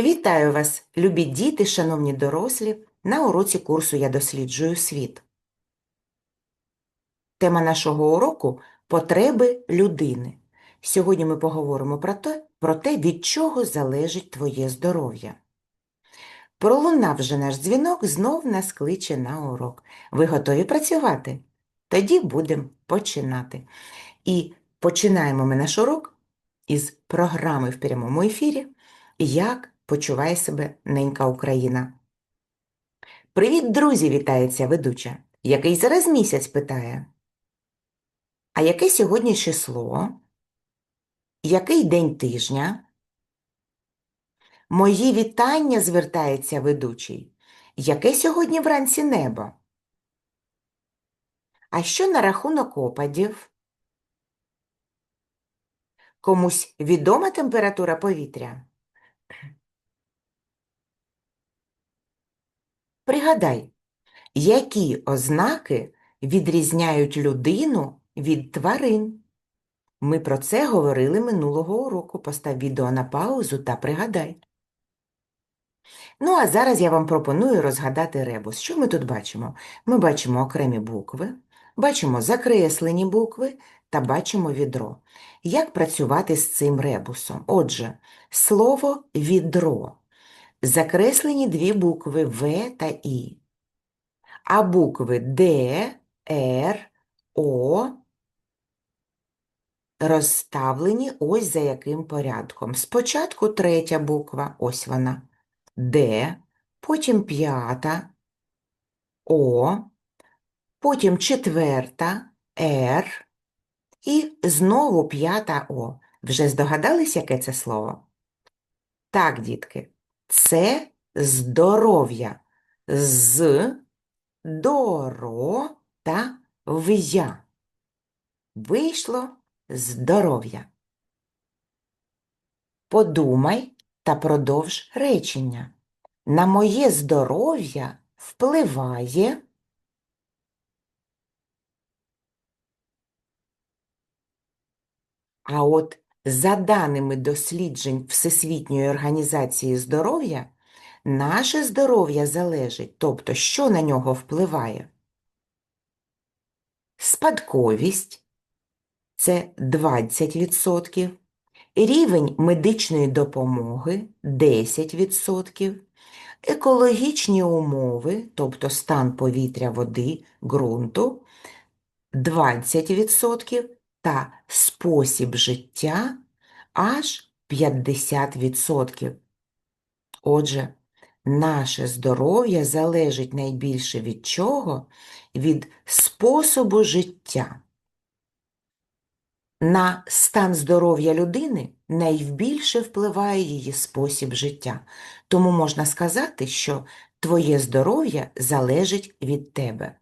Вітаю вас, любі діти, шановні дорослі, на уроці курсу Я досліджую світ. Тема нашого уроку потреби людини. Сьогодні ми поговоримо про те, про те, від чого залежить твоє здоров'я. Пролунав вже наш дзвінок, знов нас кличе на урок. Ви готові працювати? Тоді будемо починати. І починаємо ми наш урок із програми в прямому ефірі Як почуває себе ненька Україна. Привіт, друзі! Вітається ведуча. Який зараз місяць питає? А яке сьогодні число? Який день тижня? Мої вітання звертається ведучий. Яке сьогодні вранці небо? А що на рахунок опадів? Комусь відома температура повітря? Пригадай, які ознаки відрізняють людину від тварин? Ми про це говорили минулого уроку. Постав відео на паузу та пригадай. Ну, а зараз я вам пропоную розгадати ребус. Що ми тут бачимо? Ми бачимо окремі букви, бачимо закреслені букви та бачимо відро. Як працювати з цим ребусом? Отже, слово відро. Закреслені дві букви В та І, а букви Д, Р, О розставлені ось за яким порядком. Спочатку третя буква, ось вона, Д, потім п'ята, О, потім четверта, Р і знову п'ята О. Вже здогадались, яке це слово? Так, дітки, це здоров'я. З, доро та в'я. Вийшло здоров'я. Подумай та продовж речення. На моє здоров'я впливає. А от за даними досліджень Всесвітньої організації здоров'я, наше здоров'я залежить, тобто що на нього впливає? Спадковість це 20%, рівень медичної допомоги 10%, екологічні умови, тобто стан повітря, води, ґрунту 20% та спосіб життя аж 50%. Отже, наше здоров'я залежить найбільше від чого? Від способу життя. На стан здоров'я людини найбільше впливає її спосіб життя. Тому можна сказати, що твоє здоров'я залежить від тебе.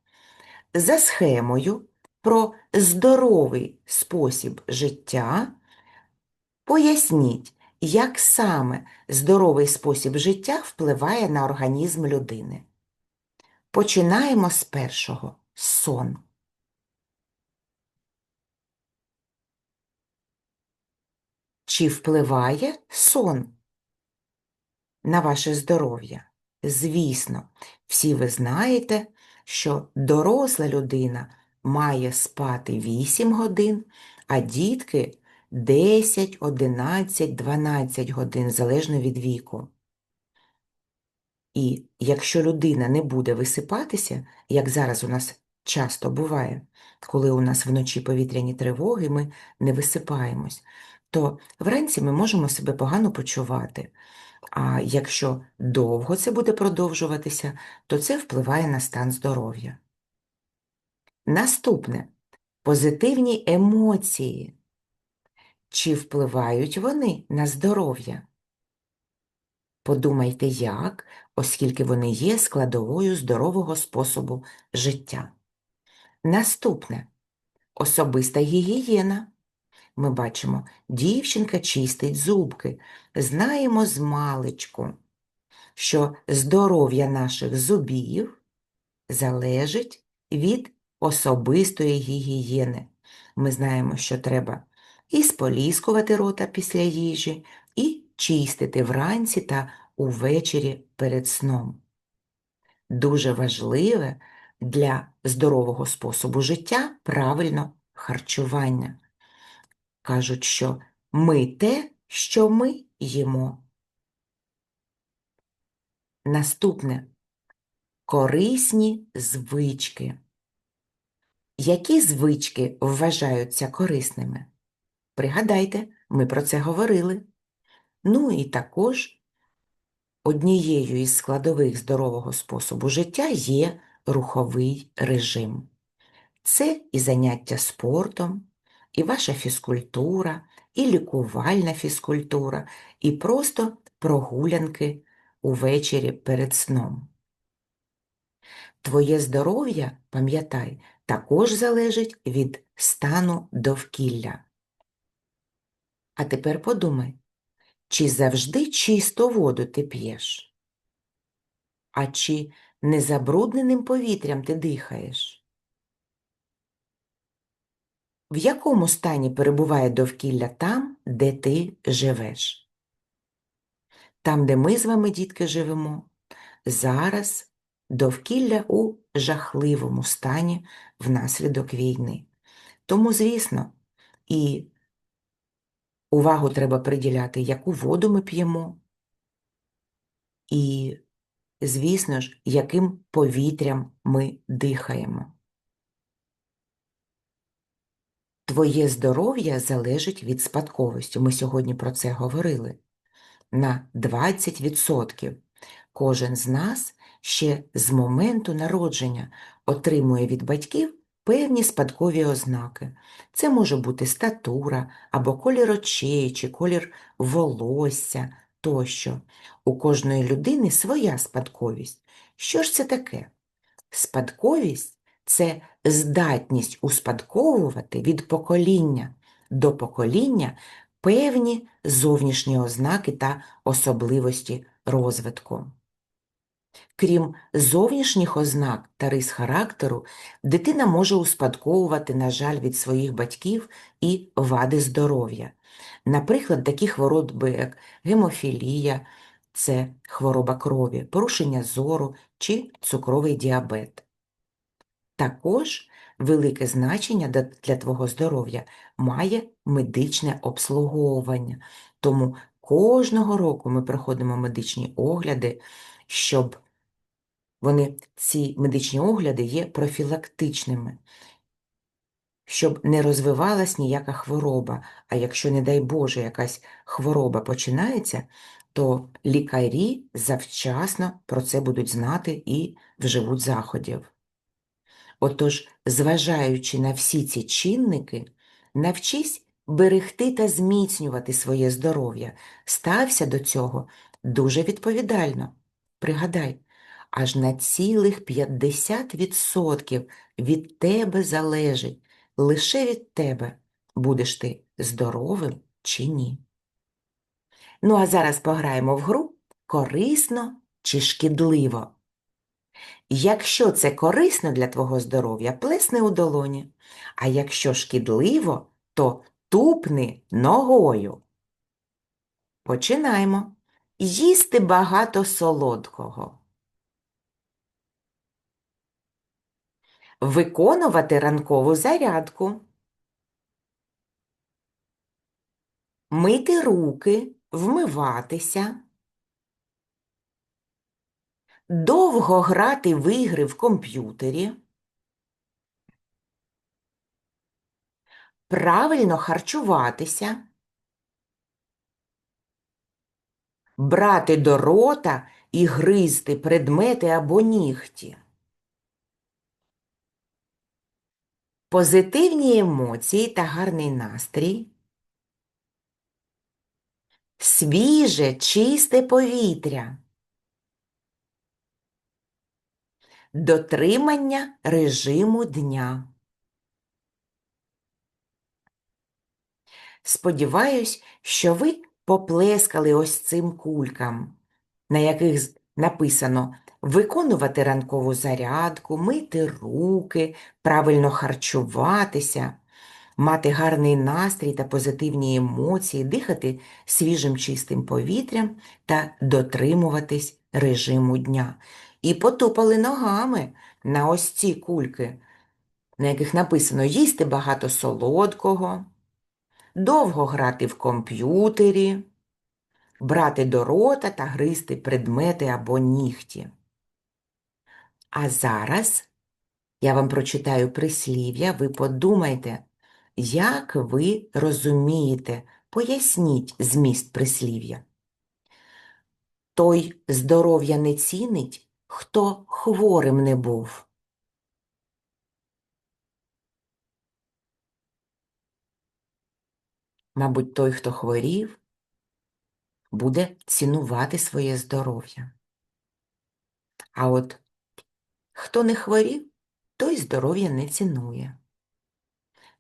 За схемою про здоровий спосіб життя поясніть, як саме здоровий спосіб життя впливає на організм людини. Починаємо з першого сон. Чи впливає сон на ваше здоров'я? Звісно, всі ви знаєте, що доросла людина має спати 8 годин, а дітки 10, 11, 12 годин, залежно від віку. І якщо людина не буде висипатися, як зараз у нас часто буває, коли у нас вночі повітряні тривоги, ми не висипаємось, то вранці ми можемо себе погано почувати. А якщо довго це буде продовжуватися, то це впливає на стан здоров'я. Наступне позитивні емоції. Чи впливають вони на здоров'я? Подумайте, як, оскільки вони є складовою здорового способу життя. Наступне особиста гігієна. Ми бачимо, дівчинка чистить зубки. Знаємо з маличку, що здоров'я наших зубів залежить від особистої гігієни. Ми знаємо, що треба і споліскувати рота після їжі, і чистити вранці та увечері перед сном. Дуже важливе для здорового способу життя правильно харчування. Кажуть, що ми те, що ми їмо. Наступне корисні звички. Які звички вважаються корисними? Пригадайте, ми про це говорили. Ну і також однією із складових здорового способу життя є руховий режим. Це і заняття спортом, і ваша фізкультура, і лікувальна фізкультура, і просто прогулянки увечері перед сном. Твоє здоров'я, пам'ятай, також залежить від стану довкілля. А тепер подумай, чи завжди чисту воду ти п'єш? А чи незабрудненим повітрям ти дихаєш? В якому стані перебуває довкілля там, де ти живеш? Там, де ми з вами, дітки, живемо, зараз довкілля у жахливому стані внаслідок війни. Тому, звісно, і увагу треба приділяти, яку воду ми п'ємо, і, звісно ж, яким повітрям ми дихаємо. Твоє здоров'я залежить від спадковості. Ми сьогодні про це говорили. На 20% кожен з нас ще з моменту народження отримує від батьків певні спадкові ознаки. Це може бути статура або колір очей, чи колір волосся тощо. У кожної людини своя спадковість. Що ж це таке? Спадковість це здатність успадковувати від покоління до покоління певні зовнішні ознаки та особливості розвитку. Крім зовнішніх ознак та рис характеру, дитина може успадковувати, на жаль, від своїх батьків і вади здоров'я. Наприклад, такі хвороби, як гемофілія, це хвороба крові, порушення зору чи цукровий діабет. Також велике значення для твого здоров'я має медичне обслуговування, тому кожного року ми проходимо медичні огляди, щоб вони, ці медичні огляди є профілактичними, щоб не розвивалась ніяка хвороба. А якщо, не дай Боже, якась хвороба починається, то лікарі завчасно про це будуть знати і вживуть заходів. Отож, зважаючи на всі ці чинники, навчись берегти та зміцнювати своє здоров'я, стався до цього дуже відповідально. Пригадай, аж на цілих 50% від тебе залежить, лише від тебе, будеш ти здоровим чи ні. Ну, а зараз пограємо в гру корисно чи шкідливо. Якщо це корисно для твого здоров'я, плесни у долоні, а якщо шкідливо, то тупни ногою. Починаємо. Їсти багато солодкого. Виконувати ранкову зарядку. Мити руки, вмиватися. довго грати в ігри в комп'ютері, правильно харчуватися, брати до рота і гризти предмети або нігті. Позитивні емоції та гарний настрій, свіже, чисте повітря. Дотримання режиму дня. Сподіваюсь, що ви поплескали ось цим кулькам, на яких написано виконувати ранкову зарядку, мити руки, правильно харчуватися. мати гарний настрій та позитивні емоції, дихати свіжим чистим повітрям та дотримуватись режиму дня. І потупали ногами на ось ці кульки, на яких написано їсти багато солодкого, довго грати в комп'ютері, брати до рота та гризти предмети або нігті. А зараз я вам прочитаю прислів'я, ви подумайте, як ви розумієте, поясніть зміст прислів'я. Той здоров'я не цінить, хто хворим не був. Мабуть, той, хто хворів, буде цінувати своє здоров'я. А от хто не хворів, той здоров'я не цінує.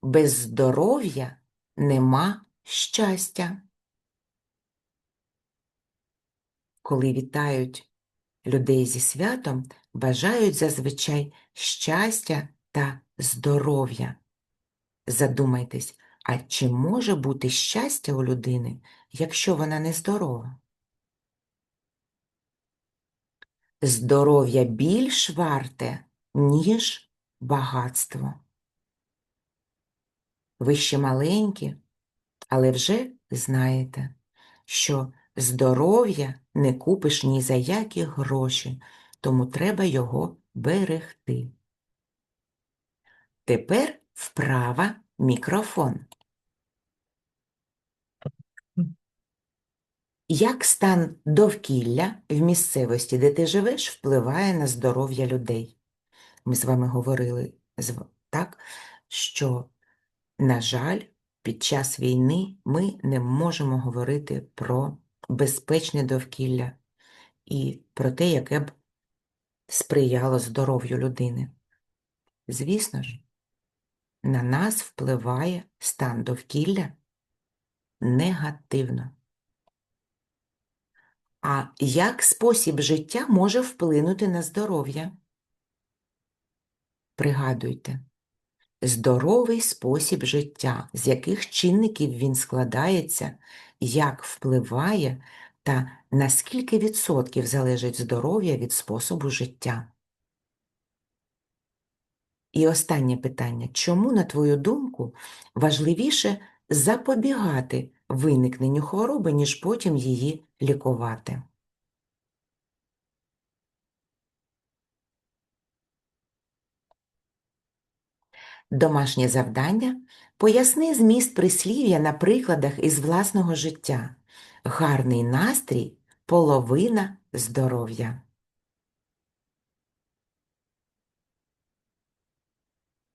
Без здоров'я нема щастя. Коли вітають людей зі святом, бажають зазвичай щастя та здоров'я. Задумайтесь, а чи може бути щастя у людини, якщо вона не Здоров'я більш варте, ніж багатство. Ви ще маленькі, але вже знаєте, що здоров'я не купиш ні за які гроші, тому треба його берегти. Тепер вправа мікрофон. Як стан довкілля в місцевості, де ти живеш, впливає на здоров'я людей? Ми з вами говорили так, що, на жаль, під час війни ми не можемо говорити про безпечне довкілля і про те, яке б сприяло здоров'ю людини. Звісно ж, на нас впливає стан довкілля негативно. А як спосіб життя може вплинути на здоров'я? Пригадуйте, здоровий спосіб життя, з яких чинників він складається, як впливає та наскільки відсотків залежить здоров'я від способу життя. І останнє питання. Чому, на твою думку, важливіше запобігати виникненню хвороби, ніж потім її лікувати? Домашнє завдання поясни зміст прислів'я на прикладах із власного життя. Гарний настрій половина здоров'я.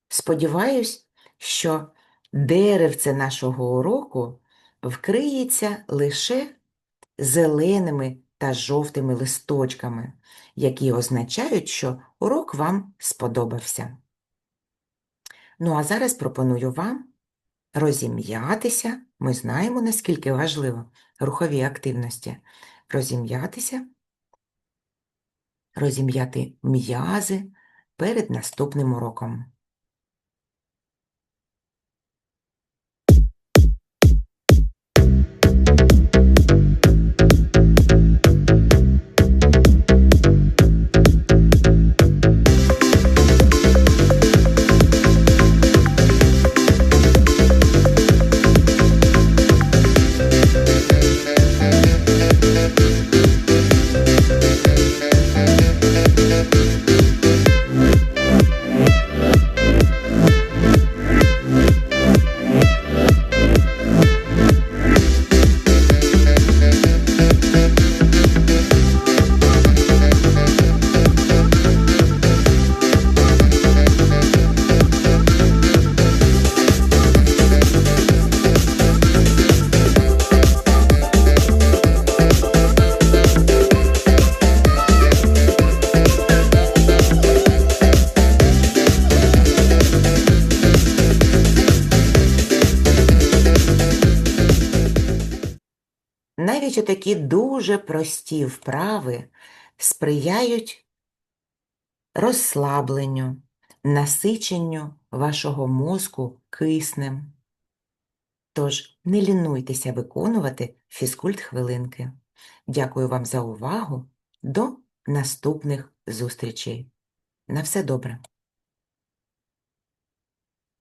Сподіваюсь, що деревце нашого уроку вкриється лише зеленими та жовтими листочками, які означають, що урок вам сподобався. Ну, а зараз пропоную вам розім'ятися. Ми знаємо, наскільки важливо рухові активності. Розім'ятися, розім'яти м'язи перед наступним уроком. Навіть такі дуже прості вправи сприяють розслабленню, насиченню вашого мозку киснем. Тож не лінуйтеся виконувати фізкульт-хвилинки. Дякую вам за увагу. До наступних зустрічей. На все добре!